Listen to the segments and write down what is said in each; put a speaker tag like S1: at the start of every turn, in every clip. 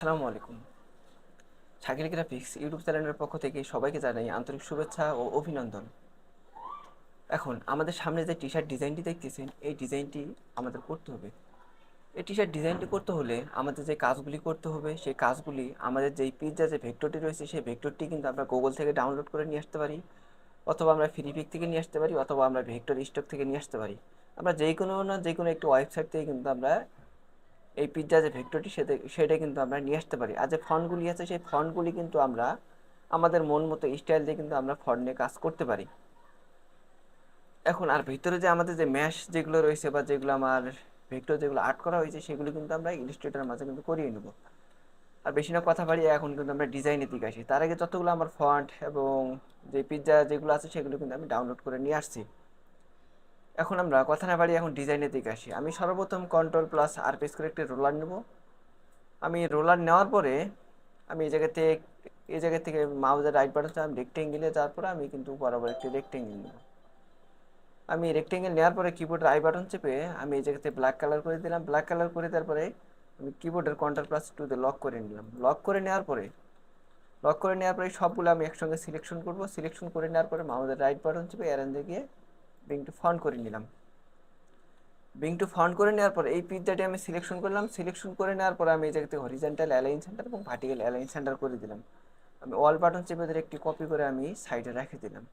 S1: আসসালামু আলাইকুম। Shakil graphics YouTube চ্যানেলের পক্ষ থেকে সবাইকে জানাই আন্তরিক শুভেচ্ছা ও অভিনন্দন। এখন আমাদের সামনে যে টি শার্ট ডিজাইনটি দেখতেছেন, এই ডিজাইনটি আমাদের করতে হবে। এই টি শার্ট ডিজাইনটি করতে হলে আমাদের যে কাজগুলি করতে হবে, সেই কাজগুলি আমাদের যেই পিৎজা যে ভেক্টরটি রয়েছে, সেই ভেক্টরটি কিন্তু আমরা গুগল থেকে ডাউনলোড করে নিয়ে আসতে পারি, অথবা আমরা ফ্রি পিক থেকে নিয়ে আসতে পারি, অথবা আমরা ভেক্টর স্টক থেকে নিয়ে আসতে পারি। আমরা যে কোনো না যে কোনো একটি ওয়েবসাইট থেকে কিন্তু আমরা এই পিৎজা যে ভেক্টরটি সেটা সেটা কিন্তু আমরা নিয়ে আসতে পারি। আর যে ফন্টগুলি আছে, সেই ফন্টগুলি কিন্তু আমরা আমাদের মন মতো স্টাইল দিয়ে কিন্তু আমরা ফন্ট নিয়ে কাজ করতে পারি। এখন আর ভিতরে যে আমাদের যে ম্যাশ যেগুলো রয়েছে বা যেগুলো আমার ভেক্টর যেগুলো আর্ট করা হয়েছে, সেগুলো কিন্তু আমরা ইলিস্ট্রেটারের মাঝে কিন্তু করিয়ে নেব। আর বেশি না কথা বাড়িয়ে এখন কিন্তু আমরা ডিজাইনের দিকে আসি। তার আগে যতগুলো আমার ফন্ট এবং যে পিৎজা যেগুলো আছে, সেগুলো কিন্তু আমি ডাউনলোড করে নিয়ে আসছি। এখন আমরা কথা না বাড়িয়ে এখন ডিজাইনের দিকে আসি। আমি সর্বপ্রথম কন্ট্রোল প্লাস আর পেস করে একটি রোলার নেব। আমি রোলার নেওয়ার পরে আমি এই জায়গাতে এই জায়গা থেকে মাউজের রাইট বাটন আমি রেক্টেঙ্গেলে যাওয়ার পরে আমি কিন্তু বরাবর একটি রেক্টেঙ্গেল নেব। আমি রেক্টেঙ্গেল নেওয়ার পরে কিবোর্ডের আই বাটন চেপে আমি এই জায়গাতে ব্ল্যাক কালার করে দিলাম। ব্ল্যাক কালার করে তারপরে আমি কিবোর্ডের কন্ট্রোল প্লাস টুতে লক করে নিলাম। লক করে নেওয়ার পরে লক করে নেওয়ার পরে সবগুলো আমি একসঙ্গে সিলেকশন করব। সিলেকশন করে নেওয়ার পরে মাউজের রাইট বাটন চেপে অ্যারেঞ্জে গিয়ে বিং টু ফন্ট করে নিলাম। বিং টু ফন্ট করে নেওয়ার পর এই পিৎজাটি আমি সিলেকশন করলাম। সিলেকশন করে নেওয়ার পর আমি এই জায়গাতে হরিজেন্টাল অ্যালাইন সেন্টার এবং ভার্টিক্যাল অ্যালাইন সেন্টার করে দিলাম। আমি অল বাটন চেপে ধরে একটি কপি করে আমি সাইডে রেখে দিলাম।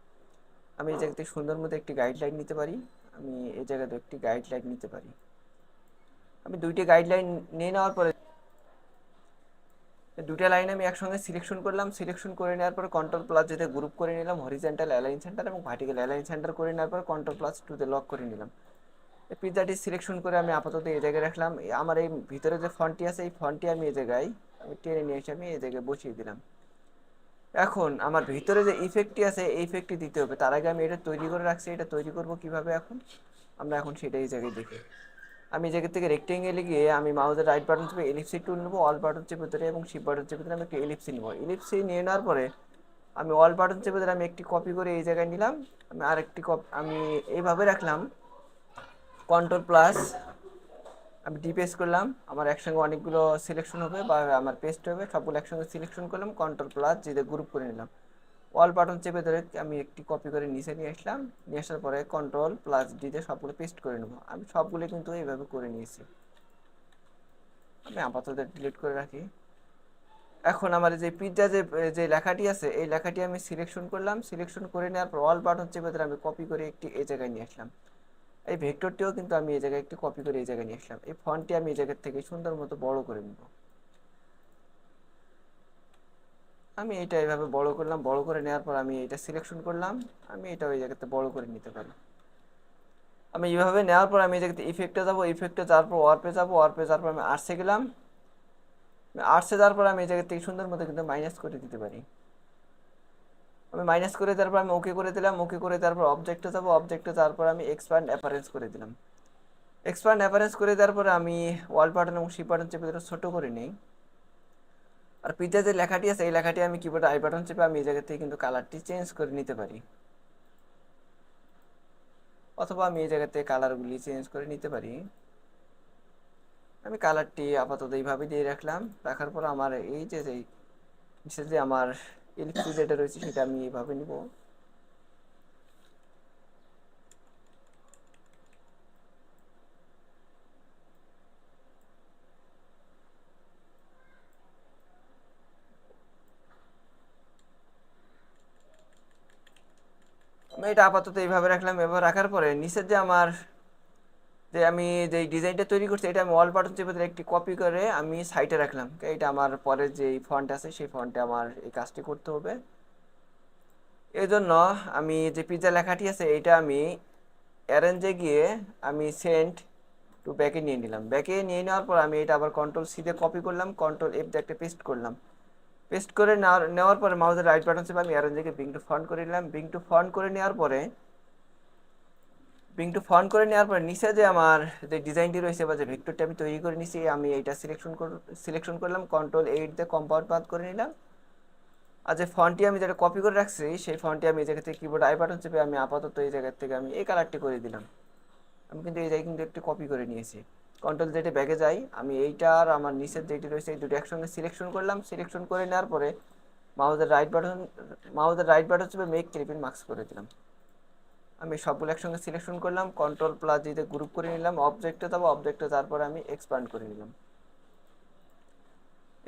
S1: আমি এই জায়গাতে সুন্দর মতো একটি গাইডলাইন নিতে পারি। আমি এই জায়গাতে একটি গাইডলাইন নিতে পারি। আমি দুইটি গাইডলাইন নিয়ে নেওয়ার পরে দুটা লাইন আমি একসঙ্গে সিলেকশন করলাম। সিলেকশন করে নেওয়ার পর কন্ট্রোল প্লাস যেতে গ্রুপ করে নিলাম হরিজেন্টাল অ্যালাইন সেন্টার এবং ভার্টিক্যাল অ্যালাইন সেন্টার করে নেওয়ার পর কন্ট্রোল প্লাস টুতে লক করে নিলাম। পিৎজাটি সিলেকশন করে আমি আপাতত এই জায়গায় রাখলাম। আমার এই ভিতরে যে ফন্টটি আছে, এই ফন্টটি আমি এই জায়গায়, আমি টেনে নিয়ে এসে আমি এই জায়গায় বসিয়ে দিলাম। এখন আমার ভিতরে যে ইফেক্টটি আছে, এই ইফেক্টটি দিতে হবে। তার আগে আমি এটা তৈরি করে রাখছি। এটা তৈরি করব কীভাবে এখন? আমরা এখন সেটা এই জায়গায় দেখি। আমি জায়গা থেকে রেক্টেঙ্গেলে গিয়ে আমি মাউজের রাইট বাটন চেপে এলিপসি টুল নেব অল বাটন চেপে ধরে এবং শিপ বাটন চেপে ধরে আমি একটি এলিপসি নেব। এলিপসি নিয়ে নেওয়ার পরে আমি অল বাটন চেপে ধরে আমি একটি কপি করে এই জায়গায় নিলাম, আমি আরেকটি কপি আমি এইভাবে রাখলাম। কন্ট্রোল প্লাস আমি ডি পেস্ট করলাম, আমার একসঙ্গে অনেকগুলো সিলেকশন হবে বা আমার পেস্ট হবে, সবগুলো একসঙ্গে সিলেকশন করলাম কন্ট্রোল প্লাস যেতে গ্রুপ করে নিলাম। অল বাটন চেপে ধরে আমি একটি কপি করে নিচে নিয়ে আসলাম। নিয়ে আসার পরে কন্ট্রোল প্লাস ডিতে সবগুলো পেস্ট করে নেব। আমি সবগুলো কিন্তু এইভাবে করে নিয়েছি। আমি আপাতত ডিলিট করে রাখি। এখন আমার যে পিৎজা যে যে লেখাটি আছে, এই লেখাটি আমি সিলেকশন করলাম। সিলেকশন করে নেওয়ার পর অল বাটন চেপে ধরে আমি কপি করে একটি এই জায়গায় নিয়ে আসলাম। এই ভেক্টরটিও কিন্তু আমি এই জায়গায় একটি কপি করে এই জায়গায় নিয়ে আসলাম। এই ফন্টটি আমি এই জায়গার থেকে সুন্দর মতো বড় করে নেব। আমি এটা এইভাবে বড় করলাম, বড় করে নেওয়ার পর আমি এটা সিলেকশন করলাম, আমি এটা ওই জায়গাতে বড় করে নিতে পারি আমি এইভাবে নেওয়ার পর আমি এই জায়গাতে ইফেক্টে যাব ইফেক্টে যাওয়ার পর ওয়ার্পে যাব ওয়ার্পে যাওয়ার পর আমি আর্টসে গেলাম। আর্টসে যাওয়ার পর আমি এই জায়গা থেকে সুন্দর মতো কিন্তু মাইনাস করে দিতে পারি। আমি মাইনাস করে তারপর আমি ওকে করে দিলাম ওকে করে তারপর অবজেক্টে যাব অবজেক্টে যাওয়ার পর আমি এক্সপ্যান্ড অ্যাপারেন্স করে দিলাম। এক্সপ্যান্ড অ্যাপারেন্স করে দেওয়ার পরে আমি ওয়াল বাটন এবং সি বাটন চেপে ছোটো করে নিই। আর পিজ্জা যে লেখাটি আছে, এই লেখাটি আমি কিবোর্ডে আই বাটন চেপে আমি এই জায়গা থেকে কিন্তু কালারটি চেঞ্জ করে নিতে পারি। অথবা আমি এই জায়গাতে কালারগুলি চেঞ্জ করে নিতে পারি। আমি কালারটি আপাতত এইভাবে দিয়ে রাখলাম। রাখার পর আমার এই যে যে আমার ইলেকট্রিক রয়েছে সেটা আমি এইভাবে নিব। এটা আপাতত এইভাবে রাখলাম। এভাবে রাখার পরে নিচের যে আমার যে আমি যে ডিজাইনটা তৈরি করছি, এটা আমি অল বাটন চেপে একটি কপি করে আমি সাইটে রাখলাম। এটা আমার পরের যে ফন্ট আছে, সেই ফন্টে আমার এই কাজটি করতে হবে। এই জন্য আমি যে পিৎজা লেখাটি আছে এটা আমি অ্যারেঞ্জে গিয়ে আমি সেন্ট টু ব্যাকে নিয়ে নিলাম। ব্যাকে নিয়ে নেওয়ার পর আমি এটা আবার কন্ট্রোল সি কপি করলাম কন্ট্রোল এফ দিয়ে একটা পেস্ট করলাম। পেস্ট করে নেওয়ার পরে মাউজের রাইট বাটন চেপে আমি অ্যারেঞ্জে গিয়ে বিং টু ফন্ট করে নিলাম। বিং টু ফন্ট করে নেওয়ার পরে বিং টু ফন্ট করে নেওয়ার পরে নিচে যে আমার যে ডিজাইনটি রয়েছে বা যে ভেক্টরটা আমি তৈরি করে নিছি, আমি এইটা সিলেকশন সিলেকশন করলাম কন্ট্রোল এইট দিয়ে কম্পাউন্ড পাথ করে নিলাম। আর যে ফন্টটি আমি যেটা কপি করে রাখছি, সেই ফন্টটি আমি এই জায়গা থেকে কিবোর্ড আই বাটন চেপে আমি আপাতত এই জায়গা থেকে আমি এই কালারটি করে দিলাম। আমি কিন্তু এই জায়গায় কিন্তু একটু কপি করে নিয়েছি। কন্ট্রোল জেটে ব্যাগে যাই, আমি এইটার আমার নিচের যেটি রয়েছে এই দুটো একসঙ্গে সিলেকশন করলাম সিলেকশন করে নেওয়ার পরে মাউজের রাইট বাটন মাউজের রাইট বাটন চেপে মেক ক্লিপিং মার্কস করে দিলাম। আমি সবগুলো একসঙ্গে সিলেকশন করলাম কন্ট্রোল প্লাস দিতে গ্রুপ করে নিলাম অবজেক্টে যাব অবজেক্টে তারপরে আমি এক্সপ্যান্ড করে নিলাম।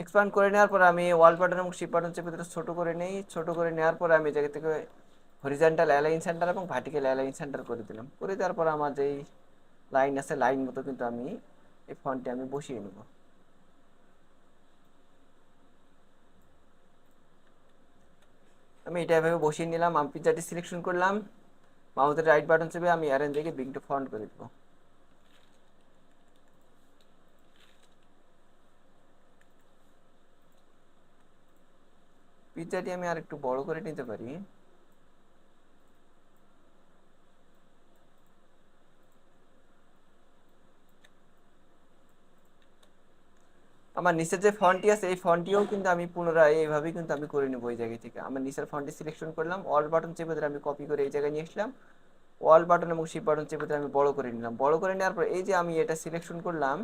S1: এক্সপান্ড করে নেওয়ার পরে আমি ওয়াল বাটন এবং শিপ বাটন চেপে দুটো ছোটো করে নেই, ছোটো করে নেওয়ার পরে আমি জায়গা থেকে হরিজেন্টাল অ্যালাইন সেন্টার এবং ভার্টিক্যাল অ্যালাইন সেন্টার করে দিলাম। করে দেওয়ার পর আমার যেই লাইন আছে, লাইন মতো কিন্তু আমি এই ফন্টে আমি বসিয়ে নেব। আমি এটা এভাবে বসিয়ে নিলাম, আমি পিজাটি সিলেকশন করলাম, মাউসের রাইট বাটন চেপে আমি অ্যারেঞ্জ থেকে বিগ টু ফন্ট করে দেবো। পিজ্জাটি আমি আর একটু বড় করে নিতে পারি। আমার নিচের যে ফন্টটি আছে, এই ফন্টটিও কিন্তু আমি পুনরায় এইভাবেই কিন্তু আমি করে নেব এই জায়গা থেকে। আমার নিচের ফন্টটি সিলেকশন করলাম অল বাটন চেপে ধরে আমি কপি করে এই জায়গায় নিয়ে আসলাম। অল বাটন এবং শিপ বাটন চেপে ধরে আমি বড় করে নিলাম। বড় করে নেওয়ার পর এই যে আমি এটা সিলেকশন করলাম,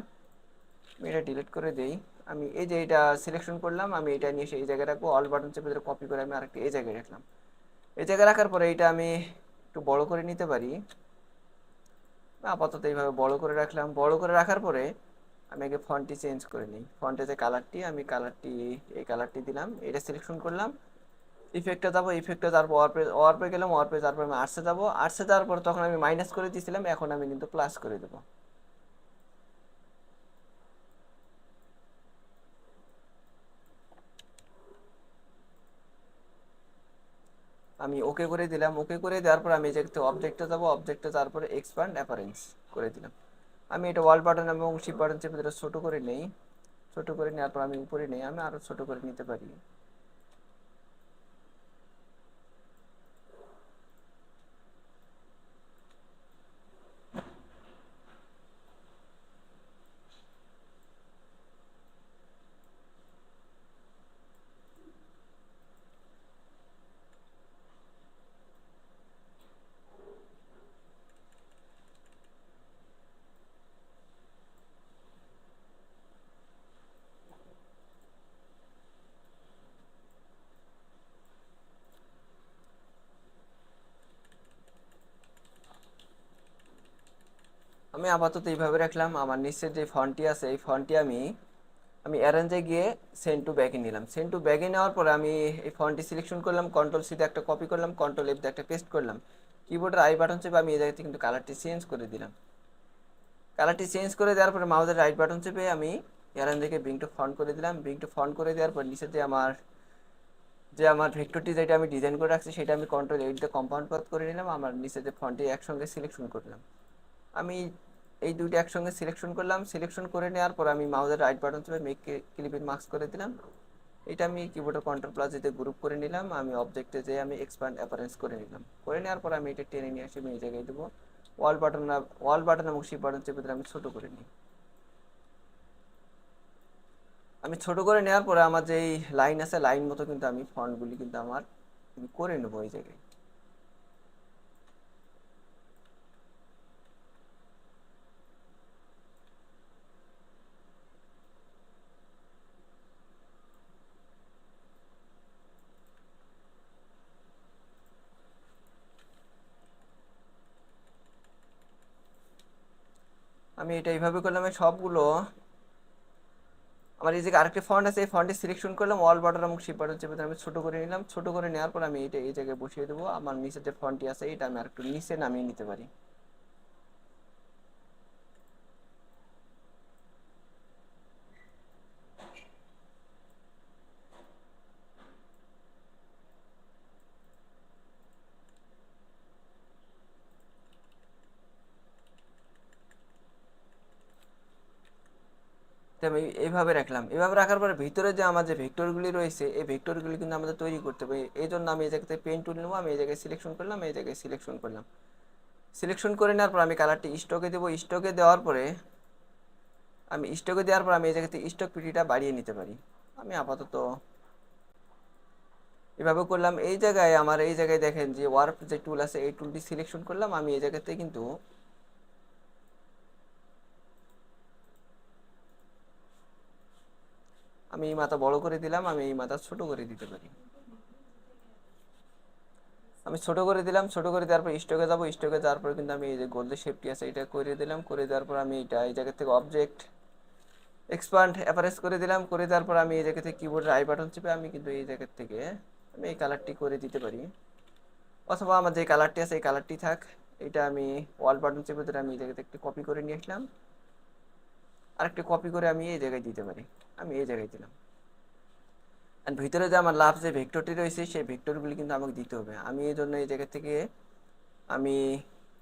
S1: আমি এটা ডিলিট করে দেই। আমি এই যে এটা সিলেকশন করলাম, আমি এটা নিয়ে এসে এই জায়গায় রাখব। অল বাটন চেপে ধরে কপি করে আমি আরেকটা এই জায়গায় রাখলাম। এই জায়গায় রাখার পরে এটা আমি একটু বড় করে নিতে পারি। আপাতত এইভাবে বড় করে রাখলাম। বড় করে রাখার পরে আমি আগে ফন্টটি চেঞ্জ করে নিই। ফন্টে যে কালারটি আমি কালারটি এই কালারটি দিলাম। এটা সিলেকশন করলাম। ইফেক্টে যাব ইফেক্টে তারপর ওয়ার পেজ ওয়ারপে গেলাম ওয়ার পেজ তারপর আমি আর্টসে যাব। আর্টসে যাওয়ার পর তখন আমি মাইনাস করে দিয়েছিলাম, এখন আমি কিন্তু প্লাস করে দেবো। আমি ওকে করে দিলাম। ওকে করে দেওয়ার পর আমি জায়গাতে অবজেক্টে যাব অবজেক্টে যাওয়ার তারপরে এক্সপ্যান্ড অ্যাপারেন্স করে দিলাম। আমি এটা ওয়াল বাটন এবং শিপ বাটন চেপে ধরে ছোটো করে নেই, ছোটো করে নেওয়ার পর আমি উপরে নেই, আমি আরও ছোটো করে নিতে পারি। আমি আপাতত এইভাবে রাখলাম। আমার নিচের যে ফন্টটি আছে, এই ফন্টটি আমি আমি অ্যারেঞ্জে গিয়ে সেন্ড টু ব্যাগে নিলাম। সেন্ড টু ব্যাগে নেওয়ার পরে আমি এই ফন্টটি সিলেকশন করলাম কন্ট্রোল সিতে একটা কপি করলাম কন্ট্রোল এফতে একটা পেস্ট করলাম। কিবোর্ডের আই বাটন চেপে আমি এই জায়গাতে কিন্তু কালারটি চেঞ্জ করে দিলাম। কালারটি চেঞ্জ করে দেওয়ার পরে মাউজের রাইট বাটন চেপে আমি অ্যারেঞ্জ থেকে বিং টু ফন্ট করে দিলাম। বিং টু ফন্ট করে দেওয়ার পর নিচে যে আমার যে আমার ভেক্টরটি যেটা আমি ডিজাইন করে রাখছি, সেটা আমি কন্ট্রোল এইট দিয়ে কম্পাউন্ড পাথ করে নিলাম। আমার নিচে যে ফন্টটি একসঙ্গে সিলেকশন করলাম। আমি এই দুইটা একসঙ্গে সিলেকশন করলাম। সিলেকশন করে নেওয়ার পর আমি মাউজের রাইট বাটন চেপে মেক ক্লিপিং মার্কস করে দিলাম। এটা আমি কিবোর্ডের কন্ট্রোল প্লাস দিতে গ্রুপ করে নিলাম। আমি অবজেক্টে যেয়ে আমি এক্সপ্যান্ড অ্যাপারেন্স করে নিলাম। করে নেওয়ার পর আমি এটা টেনে নিয়ে আসি আমি এই জায়গায় দেবো। ওয়াল বাটন ওয়াল বাটন এবং শিপ বাটন চেপে দিলে আমি ছোটো করে নিই। আমি ছোট করে নেওয়ার পরে আমার যে লাইন আছে লাইন মতো কিন্তু আমি ফন্টগুলি কিন্তু আমার করে নেব এই জায়গায়। আমি এটা এইভাবে করলাম, আমি সবগুলো আমার এই যে আরেকটি ফন্ট আছে, এই ফন্টে সিলেকশন করলাম অল বর্ডার এবং শিপ বর্ডার চেপে আমি ছোটো করে নিলাম, ছোটো করে নেওয়ার পর আমি এটা, এই জায়গায় বসিয়ে দেবো, আমার নিচে যে ফন্টটি আছে, এটা আমি আরেকটু নিচে নামিয়ে নিতে পারি। আমি এইভাবে রাখলাম। এভাবে রাখার পরে ভিতরে যে আমার যে ভেক্টরগুলি রয়েছে, এই ভেক্টরগুলি কিন্তু আমাদের তৈরি করতে হবে। এই জন্য আমি এই জায়গাতে পেন টুল নেব, আমি এই জায়গায় সিলেকশন করলাম এই জায়গায় সিলেকশন করলাম। সিলেকশন করে নেওয়ার পর আমি কালারটি স্টকে দেবো। স্টকে দেওয়ার পরে আমি স্টকে দেওয়ার পর আমি এই জায়গাতে স্টক পিটিটা বাড়িয়ে নিতে পারি। আমি আপাতত এভাবে করলাম। এই জায়গায় আমার, এই জায়গায় দেখেন যে ওয়ার্প যে টুল আছে, এই টুলটি সিলেকশন করলাম। আমি এই জায়গাতে কিন্তু আমি এই মাথা বড় করে দিলাম, আমি এই মাথা ছোট করে দিতে পারি। আমি ছোট করে দিলাম, ছোট করে দেওয়ার পর স্টকে যাব স্টকে যাওয়ার পর কিন্তু আমি এই যে গোল্ডের শেপটি আছে এটা করে দিলাম, করে দেওয়ার পর আমি এটা এই জায়গা থেকে অবজেক্ট এক্সপান্ড অ্যাপারেস করে দিলাম, করে দেওয়ার পর আমি এই জায়গা থেকে কিবোর্ডের আই বাটন চেপে আমি কিন্তু এই জায়গা থেকে আমি এই কালারটি করে দিতে পারি। অথবা আমার যে কালারটি আছে এই কালারটি থাক, এটা আমি ওয়াল বাটন চেপে ধরে আমি এই জায়গাতে একটু কপি করে নিয়ে আসলাম। আর একটু কপি করে আমি এই জায়গায় দিতে পারি। আমি এই জায়গায় দিলাম। আর ভিতরে যে আমার লাভ যে ভেক্টরটি রয়েছে, সেই ভেক্টরগুলি কিন্তু আমাকে দিতে হবে। আমি এই জন্য এই জায়গা থেকে আমি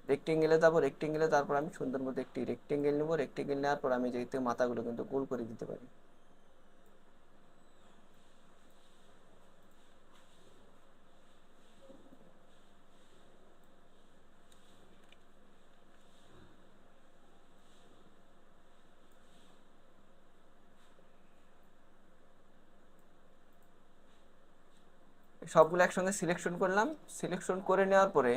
S1: রেক্টেঙ্গেলে যাব। রেক্টেঙ্গেলে তারপর আমি সুন্দর মতো একটি রেক্টেঙ্গেল নেব। রেক্টেঙ্গেল নেওয়ার পর আমি এই জায়গা থেকে মাথাগুলো কিন্তু গোল করে দিতে পারি। সবগুলো একসঙ্গে সিলেকশন করলাম। সিলেকশন করে নেওয়ার পরে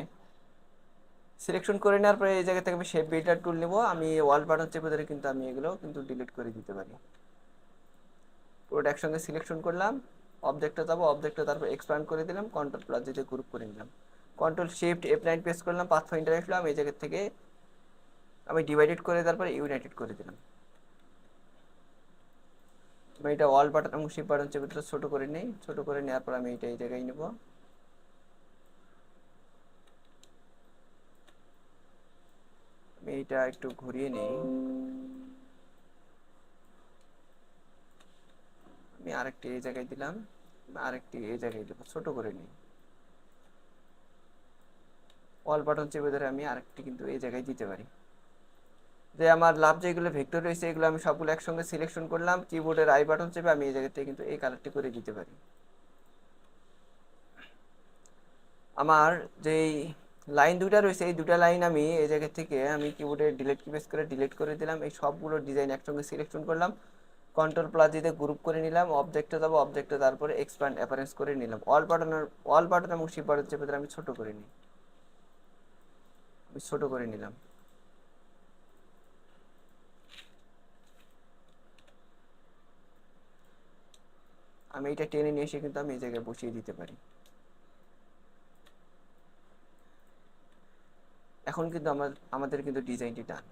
S1: সিলেকশন করে নেওয়ার পরে এই জায়গা থেকে আমি শেপ বিল্ডার টুল নেব। আমি ওয়াল বাটন চেপে ধরে কিন্তু আমি এগুলো কিন্তু ডিলিট করে দিতে পারি। পুরোটা একসঙ্গে সিলেকশন করলাম। অবজেক্টটা যাব অবজেক্টটা তারপর এক্সপ্যান্ড করে দিলাম কন্ট্রোল প্লাস যেতে গ্রুপ করে নিলাম। Control shift F nine press করলাম পাথ ফাইন্ডার আসলাম এই জায়গা থেকে আমি ডিভাইডেড করে তারপর ইউনাইটেড করে দিলাম। আমি এটা ওয়াল বাটন এবং শিপ বাটন চেপে ছোটো করে নিই। ছোটো করে নেওয়ার পর আমি এটা এই জায়গায় নেব। এটা একটু ঘুরিয়ে নিই। আমি আরেকটি এই জায়গায় দিলাম। আরেকটি এই জায়গায় দেবো, ছোট করে নিই। অল বাটন চেপে ধরে আমি আরেকটি কিন্তু এই জায়গায় দিতে পারি। যে আমার লাভ যেগুলো ভেক্টর রয়েছে, এগুলো আমি সবগুলো একসঙ্গে সিলেকশন করলাম। কিবোর্ডের আই বাটন চেপে আমি এই জায়গাতে কিন্তু এই কালারটি করে দিতে পারি। আমার যেই লাইন দুটা রয়েছে, এই দুটা লাইন আমি এই জায়গা থেকে আমি কিবোর্ডে ডিলিট কি প্রেস করে ডিলিট করে দিলাম। এই সবগুলো ডিজাইন একসঙ্গে সিলেকশন করলাম। কন্ট্রোল প্লাস দিতে গ্রুপ করে নিলাম। অবজেক্টে যাব অবজেক্টে তারপরে এক্সপ্যান্ড অ্যাপারেন্স করে নিলাম। অল বাটনের অল বাটন এবং শিপ বাটন চেপে আমি ছোট করে নিই। আমি ছোট করে নিলাম। আমি এটা টেনে নিয়ে এসে কিন্তু আমি এই জায়গায় বসিয়ে দিতে পারি। এখন কিন্তু আমার, আমাদের কিন্তু ডিজাইনটি ডান।